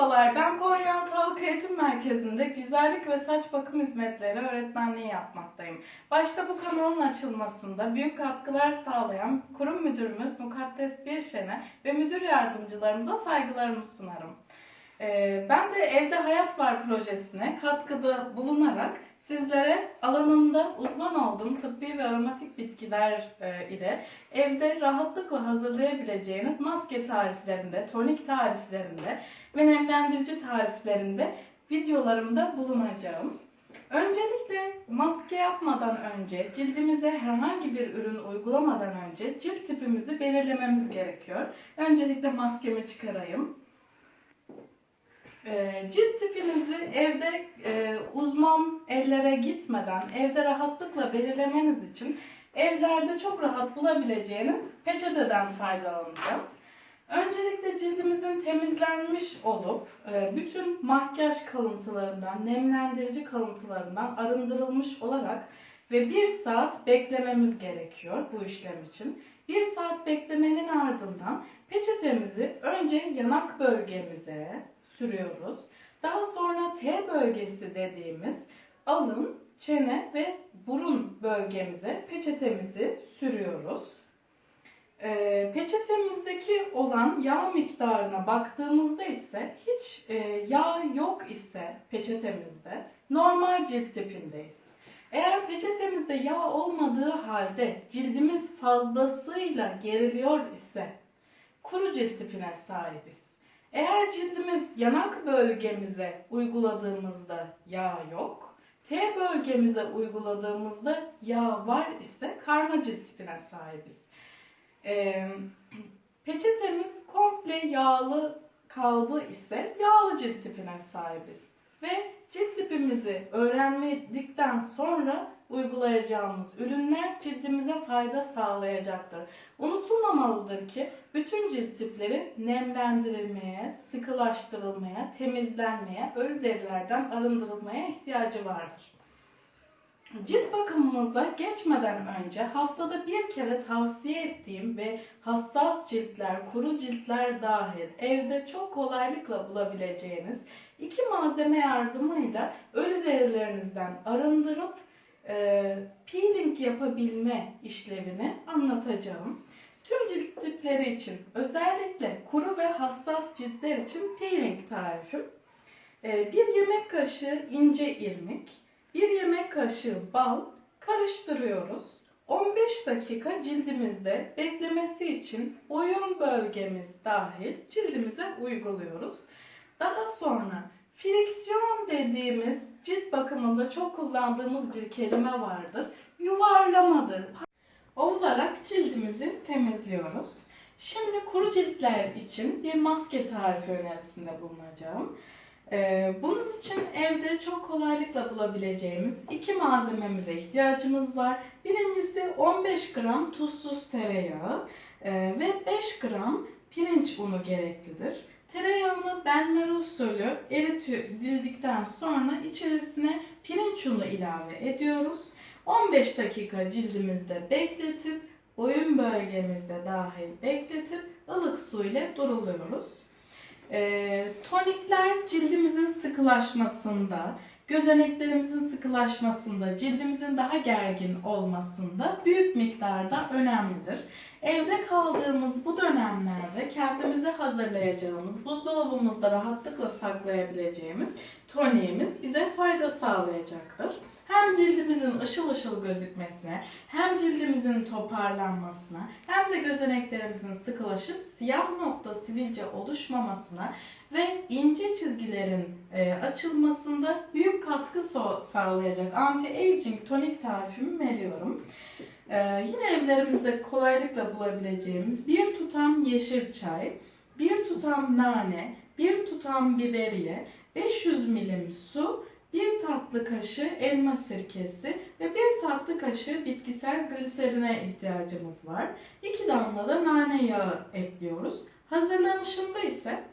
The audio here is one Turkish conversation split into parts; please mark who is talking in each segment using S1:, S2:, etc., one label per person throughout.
S1: Merhabalar, ben Konya Sağlık Eğitim Merkezi'nde güzellik ve saç bakım hizmetleri öğretmenliği yapmaktayım. Başta bu kanalın açılmasında büyük katkılar sağlayan kurum müdürümüz Mukaddes Birşen'e ve müdür yardımcılarımıza saygılarımı sunarım. Ee, Ben de Evde Hayat Var projesine katkıda bulunarak sizlere alanında uzman olduğum tıbbi ve aromatik bitkiler e, ile evde rahatlıkla hazırlayabileceğiniz maske tariflerinde, tonik tariflerinde ve nemlendirici tariflerinde videolarımda bulunacağım. Öncelikle maske yapmadan önce, cildimize herhangi bir ürün uygulamadan önce cilt tipimizi belirlememiz gerekiyor. Öncelikle maskemi çıkarayım. Ee, Cilt tipinizi evde e, uzman ellere gitmeden evde rahatlıkla belirlemeniz için evlerde çok rahat bulabileceğiniz peçeteden faydalanacağız. Öncelikle cildimizin temizlenmiş olup e, bütün makyaj kalıntılarından, nemlendirici kalıntılarından arındırılmış olarak ve bir saat beklememiz gerekiyor bu işlem için. Bir saat beklemenin ardından peçetemizi önce yanak bölgemize sürüyoruz. Daha sonra T bölgesi dediğimiz alın, çene ve burun bölgemize peçetemizi sürüyoruz. Ee, peçetemizdeki olan yağ miktarına baktığımızda ise hiç e, yağ yok ise peçetemizde normal cilt tipindeyiz. Eğer peçetemizde yağ olmadığı halde cildimiz fazlasıyla geriliyor ise kuru cilt tipine sahibiz. Eğer cildimiz yanak bölgemize uyguladığımızda yağ yok, T bölgemize uyguladığımızda yağ var ise karma cilt tipine sahibiz. Ee, peçetemiz komple yağlı kaldı ise yağlı cilt tipine sahibiz. Ve cilt tipimizi öğrenmedikten sonra uygulayacağımız ürünler cildimize fayda sağlayacaktır. Unutulmamalıdır ki bütün cilt tipleri nemlendirilmeye, sıkılaştırılmaya, temizlenmeye, ölü derilerden arındırılmaya ihtiyacı vardır. Cilt bakımımıza geçmeden önce haftada bir kere tavsiye ettiğim ve hassas ciltler, kuru ciltler dahil evde çok kolaylıkla bulabileceğiniz iki malzeme yardımıyla ölü derilerinizden arındırıp e, peeling yapabilme işlevini anlatacağım. Tüm cilt tipleri için özellikle kuru ve hassas ciltler için peeling tarifim. E, bir yemek kaşığı ince irmik, bir yemek kaşığı bal karıştırıyoruz. 15 dakika cildimizde beklemesi için boyun bölgemiz dahil cildimize uyguluyoruz. Daha sonra friksiyon dediğimiz cilt bakımında çok kullandığımız bir kelime vardır. Yuvarlamadır. Olarak cildimizi temizliyoruz. Şimdi kuru ciltler için bir maske tarifi önerisinde bulunacağım. Ee, bunun için evde çok kolaylıkla bulabileceğimiz iki malzememize ihtiyacımız var. Birincisi 15 gram tuzsuz tereyağı e, ve 5 gram pirinç unu gereklidir. Tereyağını benmer usulü eritildikten sonra içerisine pirinç unu ilave ediyoruz. 15 dakika cildimizde bekletip boyun bölgemizde dahil bekletip ılık su ile duruluyoruz. E, tonikler cildimizin sıkılaşmasında, gözeneklerimizin sıkılaşmasında, cildimizin daha gergin olmasında büyük miktarda önemlidir. Evde kaldığımız bu dönemlerde kendimize hazırlayacağımız, buzdolabımızda rahatlıkla saklayabileceğimiz toniğimiz bize fayda sağlayacaktır. Hem cildimizin ışıl ışıl gözükmesine, hem cildimizin toparlanmasına, hem de gözeneklerimizin sıkılaşıp siyah nokta sivilce oluşmamasına ve ince çizgilerin e, açılmasında büyük katkı so- sağlayacak anti-aging tonik tarifimi veriyorum. Ee, yine evlerimizde kolaylıkla bulabileceğimiz bir tutam yeşil çay, bir tutam nane, bir tutam biberiye, 500 milim su, bir tatlı kaşığı elma sirkesi ve bir tatlı kaşığı bitkisel gliserine ihtiyacımız var. İki damla da nane yağı ekliyoruz. Hazırlanışında ise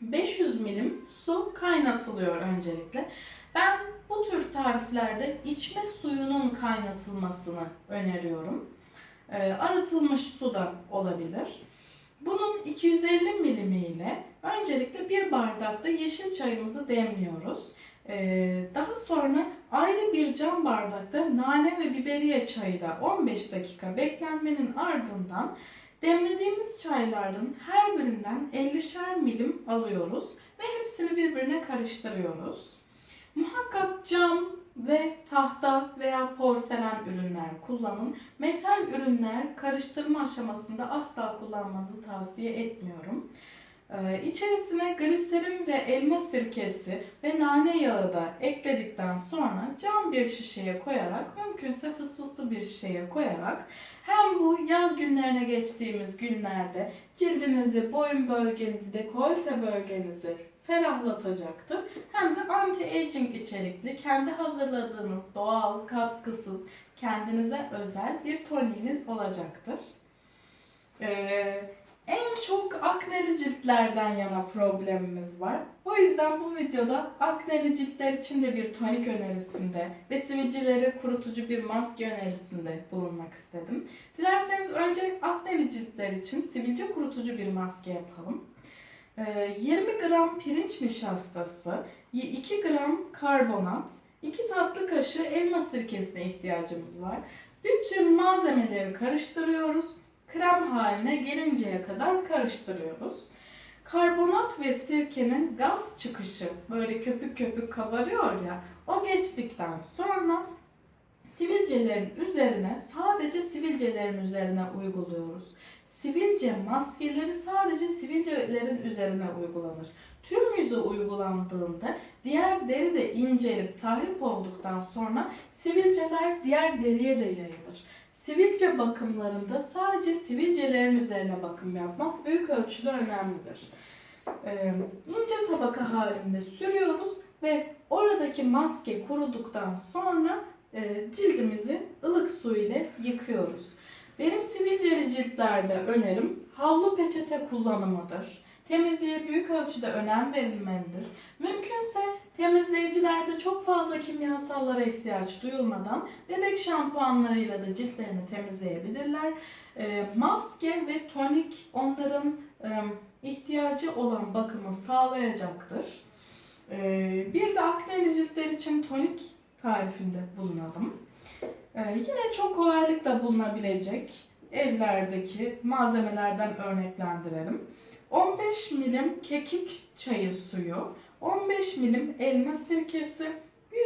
S1: 500 milim su kaynatılıyor öncelikle. Ben bu tür tariflerde içme suyunun kaynatılmasını öneriyorum. Ee, arıtılmış su da olabilir. Bunun 250 milimi ile öncelikle bir bardakta yeşil çayımızı demliyoruz. Ee, daha sonra ayrı bir cam bardakta nane ve biberiye çayı da 15 dakika beklenmenin ardından demlediğimiz çayların her birinden 50'şer milim alıyoruz ve hepsini birbirine karıştırıyoruz. Muhakkak cam ve tahta veya porselen ürünler kullanın. Metal ürünler karıştırma aşamasında asla kullanmanızı tavsiye etmiyorum. Ee, İçerisine gliserin ve elma sirkesi ve nane yağı da ekledikten sonra cam bir şişeye koyarak mümkünse fısfıslı bir şişeye koyarak hem bu yaz günlerine geçtiğimiz günlerde cildinizi, boyun bölgenizi, dekolte bölgenizi ferahlatacaktır. Hem de anti-aging içerikli, kendi hazırladığınız doğal, katkısız, kendinize özel bir toniğiniz olacaktır. Ee, en çok akneli ciltlerden yana problemimiz var. O yüzden bu videoda akneli ciltler için de bir tonik önerisinde ve sivilceleri kurutucu bir maske önerisinde bulunmak istedim. Dilerseniz önce akneli ciltler için sivilce kurutucu bir maske yapalım. Ee, 20 gram pirinç nişastası, 2 gram karbonat, 2 tatlı kaşığı elma sirkesine ihtiyacımız var. Bütün malzemeleri karıştırıyoruz krem haline gelinceye kadar karıştırıyoruz. Karbonat ve sirkenin gaz çıkışı böyle köpük köpük kabarıyor ya o geçtikten sonra sivilcelerin üzerine sadece sivilcelerin üzerine uyguluyoruz. Sivilce maskeleri sadece sivilcelerin üzerine uygulanır. Tüm yüze uygulandığında diğer deri de incelip tahrip olduktan sonra sivilceler diğer deriye de yayılır. Sivilce bakımlarında sadece sivilcelerin üzerine bakım yapmak büyük ölçüde önemlidir. Ee, ince tabaka halinde sürüyoruz ve oradaki maske kuruduktan sonra e, cildimizi ılık su ile yıkıyoruz. Benim sivilceli ciltlerde önerim havlu peçete kullanımıdır. Temizliğe büyük ölçüde önem verilmelidir. Mümkünse temizleyicilerde çok fazla kimyasallara ihtiyaç duyulmadan bebek şampuanlarıyla da ciltlerini temizleyebilirler. E, maske ve tonik onların e, ihtiyacı olan bakımı sağlayacaktır. E, bir de akneli ciltler için tonik tarifinde bulunalım. E, yine çok kolaylıkla bulunabilecek evlerdeki malzemelerden örneklendirelim. 15 milim kekik çayı suyu, 15 milim elma sirkesi,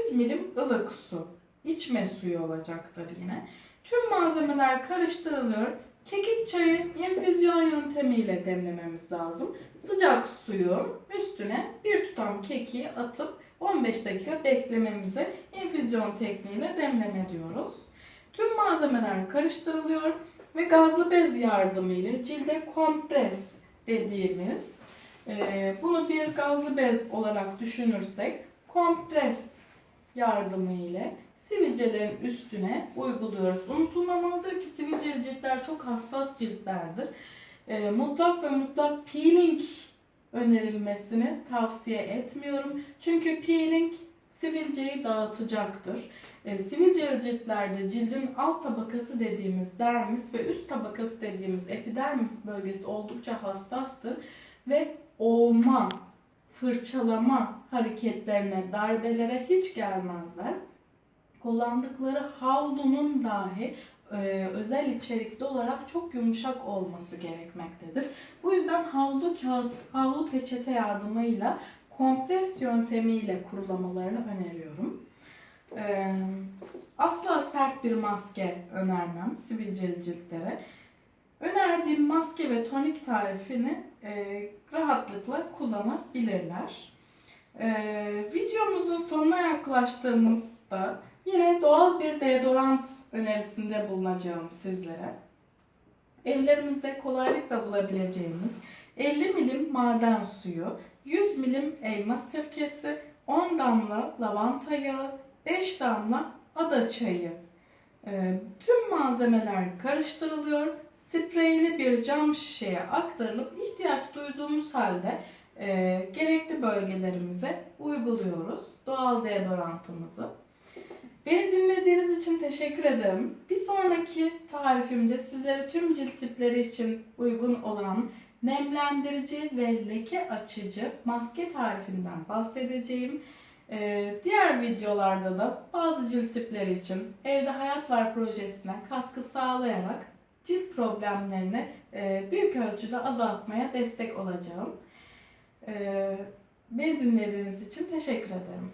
S1: 100 milim ılık su. İçme suyu olacaktır yine. Tüm malzemeler karıştırılıyor. Kekik çayı infüzyon yöntemiyle demlememiz lazım. Sıcak suyun üstüne bir tutam kekiği atıp 15 dakika beklememize infüzyon tekniğiyle demleme diyoruz. Tüm malzemeler karıştırılıyor ve gazlı bez yardımıyla cilde kompres dediğimiz e, bunu bir gazlı bez olarak düşünürsek kompres yardımı ile sivilcelerin üstüne uyguluyoruz. Unutulmamalıdır ki sivilceli ciltler çok hassas ciltlerdir. E, mutlak ve mutlak peeling önerilmesini tavsiye etmiyorum. Çünkü peeling sivilceyi dağıtacaktır. E, sivilceli ciltlerde cildin alt tabakası dediğimiz dermis ve üst tabakası dediğimiz epidermis bölgesi oldukça hassastır ve oğma, fırçalama hareketlerine, darbelere hiç gelmezler. Kullandıkları havlunun dahi e, özel içerikli olarak çok yumuşak olması gerekmektedir. Bu yüzden havlu kağıt, havlu peçete yardımıyla kompres yöntemiyle kurulamalarını öneriyorum. E, asla sert bir maske önermem sivilceli ciltlere. Önerdiğim maske ve tonik tarifini e, rahatlıkla kullanabilirler. E, videomuzun sonuna yaklaştığımızda yine doğal bir deodorant önerisinde bulunacağım sizlere. Evlerimizde kolaylıkla bulabileceğimiz 50 milim maden suyu, 100 milim elma sirkesi, 10 damla lavanta yağı, 5 damla ada çayı. E, tüm malzemeler karıştırılıyor spreyli bir cam şişeye aktarılıp ihtiyaç duyduğumuz halde e, gerekli bölgelerimize uyguluyoruz doğal deodorantımızı. Beni dinlediğiniz için teşekkür ederim. Bir sonraki tarifimde sizlere tüm cilt tipleri için uygun olan nemlendirici ve leke açıcı maske tarifinden bahsedeceğim. Ee, diğer videolarda da bazı cilt tipleri için Evde Hayat Var projesine katkı sağlayarak cilt problemlerini e, büyük ölçüde azaltmaya destek olacağım. Ee, beni dinlediğiniz için teşekkür ederim.